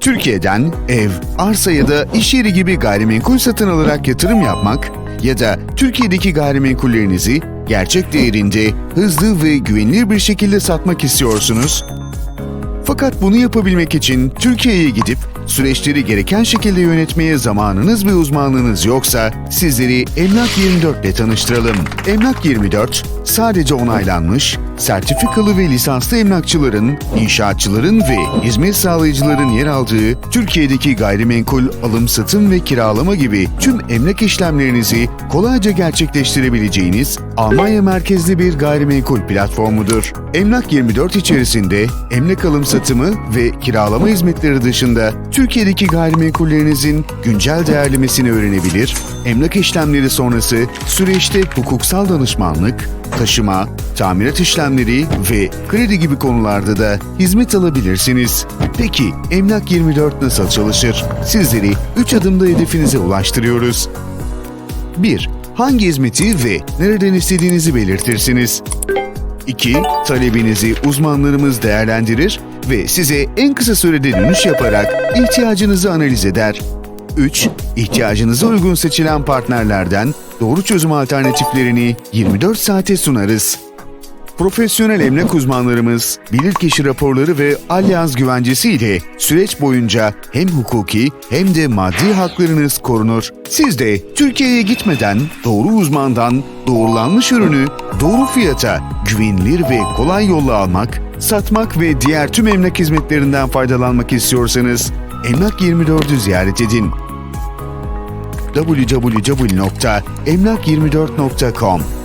Türkiye'den ev, arsa ya da iş yeri gibi gayrimenkul satın alarak yatırım yapmak ya da Türkiye'deki gayrimenkullerinizi gerçek değerinde hızlı ve güvenilir bir şekilde satmak istiyorsunuz. Fakat bunu yapabilmek için Türkiye'ye gidip süreçleri gereken şekilde yönetmeye zamanınız ve uzmanlığınız yoksa sizleri Emlak 24 ile tanıştıralım. Emlak 24 sadece onaylanmış, sertifikalı ve lisanslı emlakçıların, inşaatçıların ve hizmet sağlayıcıların yer aldığı Türkiye'deki gayrimenkul alım satım ve kiralama gibi tüm emlak işlemlerinizi kolayca gerçekleştirebileceğiniz Almanya merkezli bir gayrimenkul platformudur. Emlak 24 içerisinde emlak alım satımı ve kiralama hizmetleri dışında Türkiye'deki gayrimenkullerinizin güncel değerlemesini öğrenebilir, emlak işlemleri sonrası süreçte hukuksal danışmanlık, taşıma, tamirat işlemleri ve kredi gibi konularda da hizmet alabilirsiniz. Peki Emlak 24 nasıl çalışır? Sizleri 3 adımda hedefinize ulaştırıyoruz. 1. Hangi hizmeti ve nereden istediğinizi belirtirsiniz. 2. Talebinizi uzmanlarımız değerlendirir ve size en kısa sürede dönüş yaparak ihtiyacınızı analiz eder. 3. İhtiyacınıza uygun seçilen partnerlerden doğru çözüm alternatiflerini 24 saate sunarız. Profesyonel emlak uzmanlarımız bilirkişi raporları ve alyans güvencesi ile süreç boyunca hem hukuki hem de maddi haklarınız korunur. Siz de Türkiye'ye gitmeden doğru uzmandan doğrulanmış ürünü doğru fiyata güvenilir ve kolay yolla almak, satmak ve diğer tüm emlak hizmetlerinden faydalanmak istiyorsanız Emlak 24'ü ziyaret edin www.emlak24.com